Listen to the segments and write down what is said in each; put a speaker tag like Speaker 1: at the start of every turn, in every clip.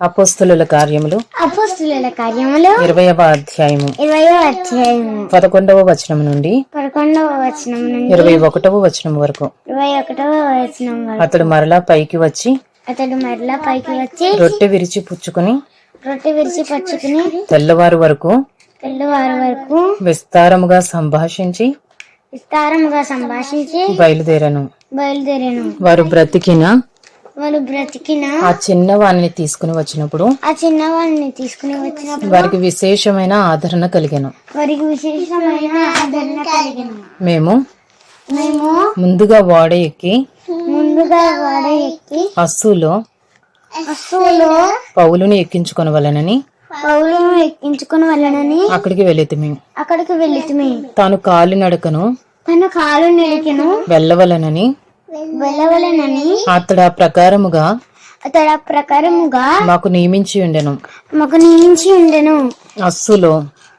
Speaker 1: అపోస్తుల కార్యములు.
Speaker 2: అపోస్తుల కార్యములు.
Speaker 1: ఇరవయవ అధ్యాయము.
Speaker 2: ఇరవయో అధ్యాయం
Speaker 1: పదకొండవ వచనం నుండి
Speaker 2: పదకొండవ వచనం నుండి
Speaker 1: ఇరవై ఒకటవ వచనం వరకు.
Speaker 2: ఇరవై ఒకటవ వచనం వరకు.
Speaker 1: అతడు మరలా పైకి వచ్చి
Speaker 2: అతడు మరలా పైకి వచ్చి
Speaker 1: రొట్టె విరిచి పుచ్చుకుని
Speaker 2: రొట్టె విరిచి పచ్చుకుని
Speaker 1: తెల్లవారు వరకు
Speaker 2: తెల్లవారు వరకు
Speaker 1: విస్తారముగా సంభాషించి
Speaker 2: విస్తారముగా సంభాషించి
Speaker 1: బయలుదేరను.
Speaker 2: బయలుదేరాను.
Speaker 1: వారు బ్రతికిన
Speaker 2: వాళ్ళు బ్రతికిన
Speaker 1: ఆ చిన్నవాణ్ణి తీసుకుని వచ్చినప్పుడు
Speaker 2: ఆ చిన్నవాడిని తీసుకుని వచ్చినప్పుడు
Speaker 1: వారికి విశేషమైన ఆదరణ కలిగాను.
Speaker 2: వారికి విశేషమైన ఆదరణ కలిగిన.
Speaker 1: మేము
Speaker 2: మేము
Speaker 1: ముందుగా ఓడ ఎక్కి
Speaker 2: ముందుగా వాడ ఎక్కి
Speaker 1: అస్సులో
Speaker 2: అస్సులో
Speaker 1: పౌలుని ఎక్కించుకొనవలెనని
Speaker 2: పౌలను ఎక్కించుకుని వెళ్ళనని
Speaker 1: అక్కడికి వెళ్ళితిమి
Speaker 2: అక్కడికి వెళితిమి
Speaker 1: తాను కాలినడకను
Speaker 2: తన కాలు నిలికెను
Speaker 1: వెళ్ళవలెనని
Speaker 2: వెళ్ళవలెనని
Speaker 1: అతడు ఆ ప్రకారముగా
Speaker 2: అతడు ఆ ప్రకారముగా
Speaker 1: మాకు నియమించి ఉండెను.
Speaker 2: మాకు నియమించి ఉండెను.
Speaker 1: అస్సులో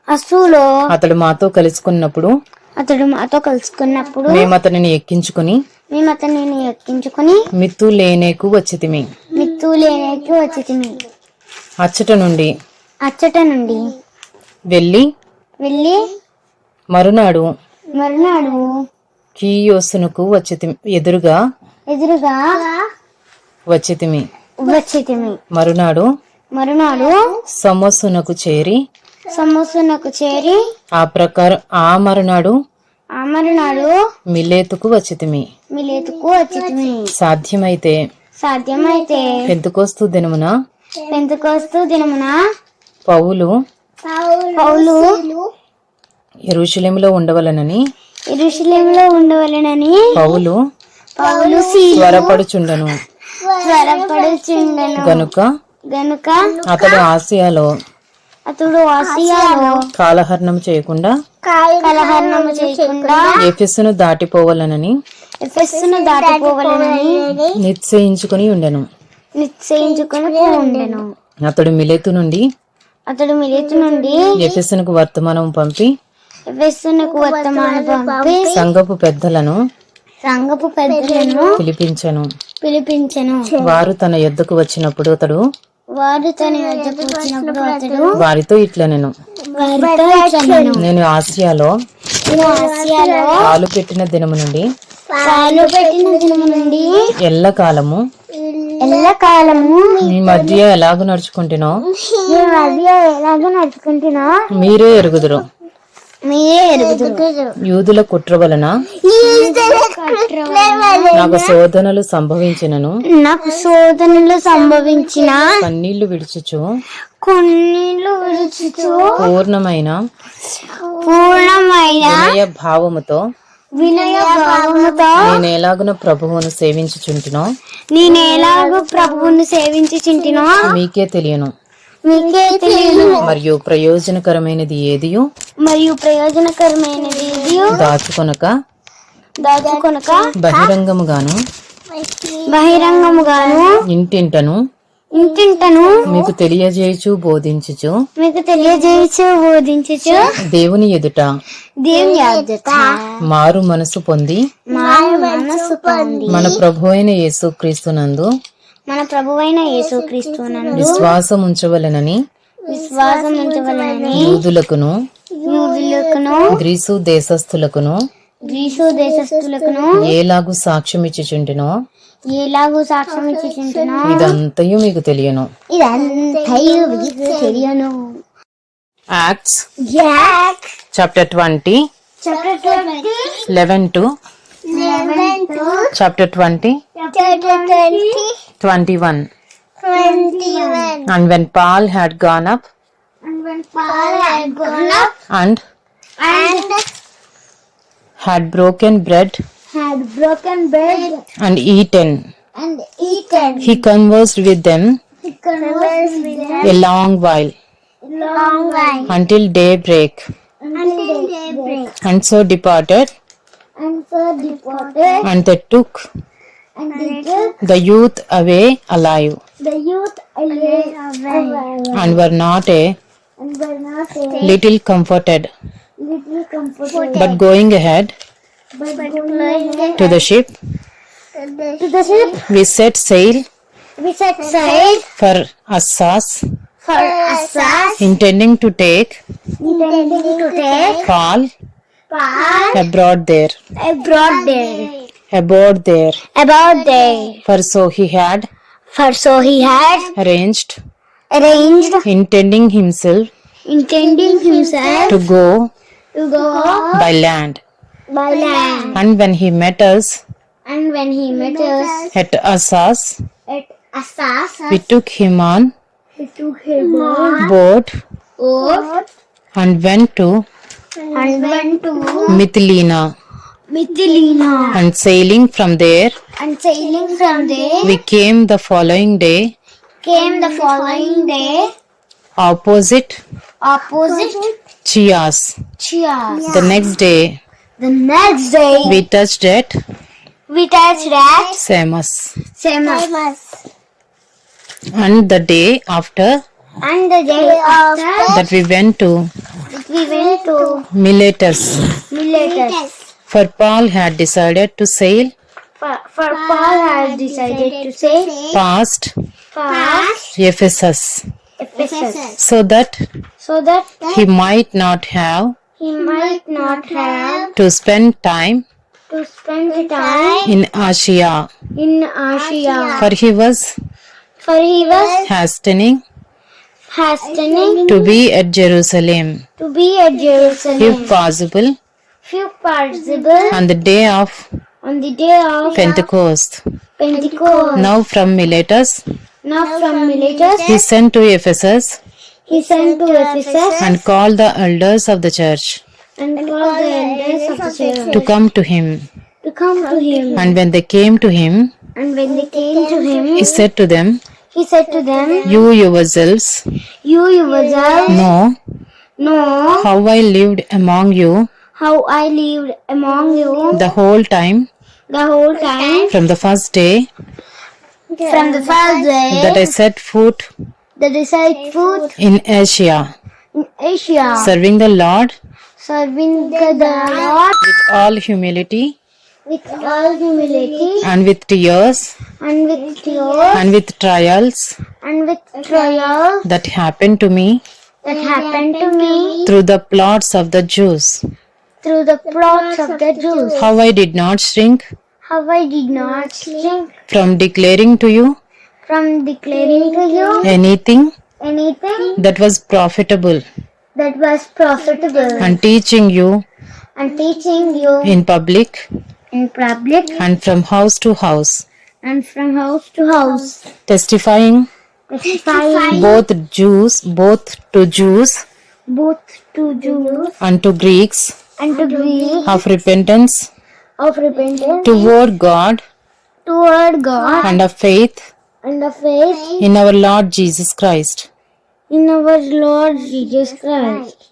Speaker 2: అస్సులో
Speaker 1: అతడు మాతో కలుసుకున్నప్పుడు
Speaker 2: అతడు మాతో కలుసుకున్నప్పుడు
Speaker 1: మేము అతనిని ఎక్కించుకుని
Speaker 2: మేము అతనిని ఎక్కించుకుని
Speaker 1: మిత్తు లేనేకు వచ్చితిమి.
Speaker 2: మిత్తు లేనేకి వచ్చితిమి.
Speaker 1: అచ్చట నుండి
Speaker 2: అచ్చట నుండి
Speaker 1: వెళ్ళి
Speaker 2: వెళ్ళి
Speaker 1: మరునాడు
Speaker 2: మరునాడు
Speaker 1: కీయోసునకు వచ్చితిమి. ఎదురుగా?
Speaker 2: ఎదురుగా?
Speaker 1: వచ్చితిమి.
Speaker 2: వచ్చితిమి.
Speaker 1: మరునాడు?
Speaker 2: మరునాడు?
Speaker 1: సమోసునకు చేరి?
Speaker 2: సమోసునకు చేరి?
Speaker 1: ఆ ప్రకారం ఆ మరునాడు?
Speaker 2: ఆ మరునాడు?
Speaker 1: మిలేతుకు వచ్చితిమి.
Speaker 2: మిలేతుకు వచ్చితిమి.
Speaker 1: సాధ్యమైతే?
Speaker 2: సాధ్యమైతే?
Speaker 1: పెంతుకోస్తు దినమున?
Speaker 2: పెంతకోస్తు దినమున?
Speaker 1: పౌలు?
Speaker 2: పౌలు?
Speaker 1: ఎరుషలేములో ఉండవలనని?
Speaker 2: ఎరుషలేములో ఉండవలెనని
Speaker 1: పౌలు
Speaker 2: పౌలు
Speaker 1: త్వరపడుచుండెను.
Speaker 2: త్వరపడుచుండెను.
Speaker 1: గనుక
Speaker 2: గనుక
Speaker 1: అతడు ఆసియాలో
Speaker 2: అతడు ఆసియాలో
Speaker 1: కాలహరణం చేయకుండా
Speaker 2: కలహరణము చేయకుండా
Speaker 1: ఎఫెస్సును దాటిపోవాలనని
Speaker 2: ఎఫెస్సును దాటిపోవాలని
Speaker 1: నిశ్చయించుకుని ఉండెను.
Speaker 2: నిశ్చయించుకుని ఉండెను.
Speaker 1: అతడు మిలేతు నుండి
Speaker 2: అతడు మిలేతు నుండి
Speaker 1: ఎఫెస్సునకు వర్తమానం పంపి సంఘపు పెద్దలను
Speaker 2: సంగపు పెద్దలను
Speaker 1: పిలిపించెను.
Speaker 2: పిలిపించెను.
Speaker 1: వారు తన యొద్దకు వచ్చినప్పుడు అతడు
Speaker 2: వారు తన వద్దకు వచ్చినప్పుడు అతడు
Speaker 1: వారితో ఇట్లనెను.
Speaker 2: వారితో ఇట్లనెను,
Speaker 1: నేను ఆసియాలో
Speaker 2: "నేను ఆసియాలో
Speaker 1: కాలు పెట్టిన దినము నుండి
Speaker 2: కాలు పెట్టిన దినము నుండి
Speaker 1: ఎల్లకాలము
Speaker 2: ఎల్లకాలము
Speaker 1: మీ మధ్య ఎలాగ నడుచుకుంటునో
Speaker 2: మీ మధ్య ఎలాగ నడుచుకుంటున్నా
Speaker 1: మీరే ఎరుగుదురు
Speaker 2: మీరే ఎరుగుదురు.
Speaker 1: యూదుల కుట్ర వలన నాకు శోధనలు సంభవించినను.
Speaker 2: నాకు శోధనలు సంభవించిన
Speaker 1: కన్నీళ్ళు విడుచుచు.
Speaker 2: కొన్నిళ్ళు విడుచుచు.
Speaker 1: పూర్ణమైన
Speaker 2: పూర్ణమైన
Speaker 1: వినయ భావముతో
Speaker 2: వినయ భావముతో
Speaker 1: నేను ఎలాగున ప్రభువును సేవించుచుంటినో
Speaker 2: నేను ఎలాగో ప్రభువుని సేవించి చింటినో
Speaker 1: మీకే తెలియను.
Speaker 2: మీకే
Speaker 1: మరియు ప్రయోజనకరమైనది ఏదియు
Speaker 2: మరియు ప్రయోజనకరమైనది ఇది
Speaker 1: దాచుకొనక
Speaker 2: దాచుకొనక
Speaker 1: బహిరంగముగాను
Speaker 2: బహిరంగముగాను
Speaker 1: ఇంటింటను
Speaker 2: ఇంటింటను
Speaker 1: మీకు తెలియజేయచు బోధించుచు
Speaker 2: మీకు తెలియజేయచ్చు బోధించచ్చు
Speaker 1: దేవుని ఎదుట
Speaker 2: దేవుని యాదత
Speaker 1: మారు మనసు పొంది
Speaker 2: మా మనసు పొంది
Speaker 1: మన ప్రభు అయిన యేసుక్రీస్తునందు
Speaker 2: మన ప్రభువైన యేసుక్రీస్తునందు
Speaker 1: విశ్వాసం ఉంచవలెనని
Speaker 2: విశ్వాసం ఉంచవలనని
Speaker 1: యూదులకును
Speaker 2: యూదులకును
Speaker 1: గ్రీసు దేశస్థులకును
Speaker 2: గ్రీసు దేశస్థులకును
Speaker 1: ఏలాగు సాక్ష్యం ఇచ్చుచుంటినో
Speaker 2: ఎలాగూ సాక్ష్యం ఇచ్చింటున్నా
Speaker 1: ఇదంతయు మీకు తెలియను.
Speaker 2: ఇదంతయు మీకు తెలియను.
Speaker 1: Acts chapter twenty
Speaker 2: chapter twenty
Speaker 1: eleven to
Speaker 2: eleven to
Speaker 1: chapter twenty
Speaker 2: 21. 21.
Speaker 1: And when Paul had gone up,
Speaker 2: And when Paul had gone up
Speaker 1: and?
Speaker 2: and
Speaker 1: had broken bread?
Speaker 2: had broken bread
Speaker 1: and eaten,
Speaker 2: and eaten,
Speaker 1: he conversed with them
Speaker 2: he conversed with them
Speaker 1: a long while.
Speaker 2: Long while.
Speaker 1: Until daybreak,
Speaker 2: until daybreak,
Speaker 1: and so departed,
Speaker 2: and so departed, and they took
Speaker 1: the youth away alive,
Speaker 2: the youth away, away
Speaker 1: and were not a
Speaker 2: and were not a
Speaker 1: little comforted,
Speaker 2: little comforted,
Speaker 1: but going ahead
Speaker 2: but going
Speaker 1: to the ship,
Speaker 2: to the ship,
Speaker 1: we set sail
Speaker 2: we set aside
Speaker 1: for Assas,
Speaker 2: for Assas,
Speaker 1: intending to take
Speaker 2: intending to take
Speaker 1: Paul
Speaker 2: part
Speaker 1: abroad there,
Speaker 2: abroad there,
Speaker 1: aboard there.
Speaker 2: about there.
Speaker 1: For so he had
Speaker 2: For so he had
Speaker 1: arranged,
Speaker 2: arranged,
Speaker 1: intending himself
Speaker 2: intending himself
Speaker 1: to go
Speaker 2: to go
Speaker 1: by land.
Speaker 2: by land.
Speaker 1: And when he met us
Speaker 2: And when he met us
Speaker 1: at Assas,
Speaker 2: at Assas,
Speaker 1: we took him on
Speaker 2: he took him on
Speaker 1: board
Speaker 2: board
Speaker 1: and went to
Speaker 2: and went to
Speaker 1: Mytilene.
Speaker 2: Mytilene.
Speaker 1: And sailing from there,
Speaker 2: And sailing from there,
Speaker 1: we came the following day
Speaker 2: came the following day
Speaker 1: opposite
Speaker 2: opposite
Speaker 1: Chias.
Speaker 2: Chias.
Speaker 1: The next day,
Speaker 2: The next day,
Speaker 1: we touched at
Speaker 2: we touched at
Speaker 1: Samos.
Speaker 2: Samos.
Speaker 1: And the day after
Speaker 2: And the day after,
Speaker 1: that we went to
Speaker 2: we went to
Speaker 1: Miletus.
Speaker 2: Miletus.
Speaker 1: For Paul had decided to sail.
Speaker 2: For, for Paul had decided to say
Speaker 1: past.
Speaker 2: Fast
Speaker 1: Ephesus.
Speaker 2: Ephesus.
Speaker 1: So that
Speaker 2: so that
Speaker 1: he might not have
Speaker 2: he might not have
Speaker 1: to spend time
Speaker 2: to spend the time
Speaker 1: in Asia.
Speaker 2: in Asia.
Speaker 1: For he was
Speaker 2: For he was
Speaker 1: hastening
Speaker 2: hastening
Speaker 1: to be at Jerusalem,
Speaker 2: to be at Jerusalem,
Speaker 1: if possible,
Speaker 2: if possible,
Speaker 1: on the day of
Speaker 2: on the day of
Speaker 1: Pentecost.
Speaker 2: Pentecost.
Speaker 1: Now from Miletus,
Speaker 2: Now from Miletus,
Speaker 1: he sent to Ephesus
Speaker 2: he sent to Ephesus
Speaker 1: and called the elders of the church
Speaker 2: and called the elders of the church
Speaker 1: to come to him.
Speaker 2: to come to him.
Speaker 1: And when they came to him,
Speaker 2: And when they came to him,
Speaker 1: he said to them,
Speaker 2: he said to them,
Speaker 1: You yourselves
Speaker 2: You yourselves
Speaker 1: know
Speaker 2: know
Speaker 1: how I lived among you
Speaker 2: how I lived among you.
Speaker 1: The whole time?
Speaker 2: The whole time.
Speaker 1: From the first day?
Speaker 2: From the first day.
Speaker 1: That I set foot
Speaker 2: that I set foot
Speaker 1: in Asia,
Speaker 2: in Asia,
Speaker 1: serving the Lord?
Speaker 2: Serving the Lord.
Speaker 1: With all humility?
Speaker 2: With all humility.
Speaker 1: And with tears?
Speaker 2: And with tears.
Speaker 1: And with trials?
Speaker 2: And with trials.
Speaker 1: That happened to me?
Speaker 2: That happened to me.
Speaker 1: Through the plots of the Jews.
Speaker 2: Through the plots of the Jews.
Speaker 1: How I did not shrink?
Speaker 2: How I did not shrink.
Speaker 1: from declaring to you?
Speaker 2: From declaring to you.
Speaker 1: Anything?
Speaker 2: Anything?
Speaker 1: That was profitable.
Speaker 2: That was profitable.
Speaker 1: And teaching you?
Speaker 2: And teaching you.
Speaker 1: In public?
Speaker 2: In public.
Speaker 1: And from house to house,
Speaker 2: and from house to house,
Speaker 1: testifying?
Speaker 2: Testifying.
Speaker 1: Both Jews, both to Jews?
Speaker 2: Both to Jews.
Speaker 1: And to Greeks
Speaker 2: and to Greeks
Speaker 1: of repentance
Speaker 2: of repentance
Speaker 1: toward God
Speaker 2: toward God
Speaker 1: and of faith
Speaker 2: and of faith
Speaker 1: in our Lord Jesus Christ.
Speaker 2: in our Lord Jesus Christ.